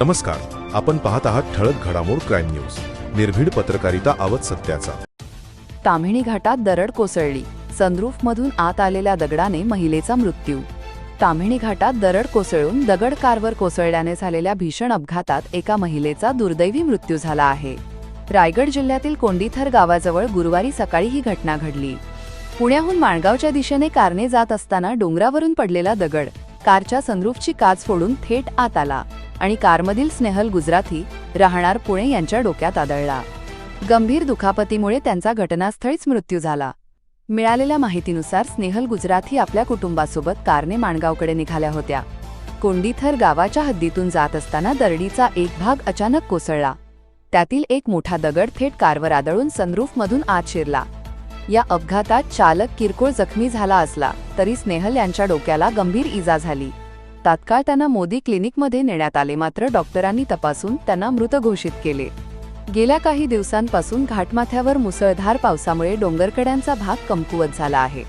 नमस्कार आपण पाहत आहात ठळक घडामोड क्राईम न्यूज. निर्भीड पत्रकारिता आवत सत्याचा. ताम्हिणी घाटात दरड कोसळली. सनरूफमधून आत आलेल्या दगडाने महिलेचा मृत्यू. ताम्हिणी घाटात दरड कोसळून दगड कारवर कोसळल्याने झालेल्या भीषण अपघातात एका महिलेचा दुर्दैवी मृत्यू झाला आहे. रायगड जिल्ह्यातील कोंडीथर गावाजवळ गुरुवारी सकाळी ही घटना घडली. पुण्याहून माणगावच्या दिशेने कारने जात असताना डोंगरावरून पडलेला दगड. कारच्या सनरूफची काच फोडून थेट आत आला आणि कारमधील स्नेहल गुजराथी राहणार पुणे यांच्या डोक्यात आदळला. गंभीर दुखापतीमुळे त्यांचा घटनास्थळीच मृत्यू झाला. मिळालेल्या माहितीनुसार स्नेहल गुजराथी आपल्या कुटुंबासोबत कारने माणगावकडे निघाल्या होत्या. कोंडीथर गावाच्या हद्दीतून जात असताना दरडीचा एक भाग अचानक कोसळला. त्यातील एक मोठा दगड थेट कारवर आदळून सनरूफमधून आत शिरला. या अपघातात चालक किरकोळ जखमी झाला असला तरी स्नेहल यांच्या डोक्याला गंभीर इजा झाली. तात्काळ त्यांना मोदी क्लिनिकमध्ये नेण्यात आले मात्र डॉक्टरांनी तपासून त्यांना मृत घोषित केले. गेल्या काही दिवसांपासून घाटमाथ्यावर मुसळधार पावसामुळे डोंगरकड्यांचा भाग कमकुवत झाला आहे.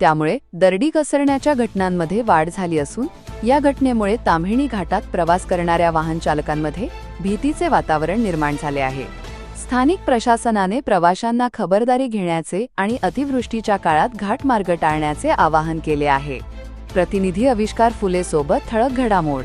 त्यामुळे दरडी घसरण्याच्या घटनांमध्ये वाढ झाली असून या घटनेमुळे ताम्हिणी घाटात प्रवास करणाऱ्या वाहन चालकांमध्ये भीतीचे वातावरण निर्माण झाले आहे. स्थानिक प्रशासनाने प्रवाशांना खबरदारी घेण्याचे आणि अतिवृष्टीच्या काळात घाटमार्ग टाळण्याचे आवाहन केले आहे. प्रतिनिधी आविष्कार फुले सोबत ठळक घडामोड.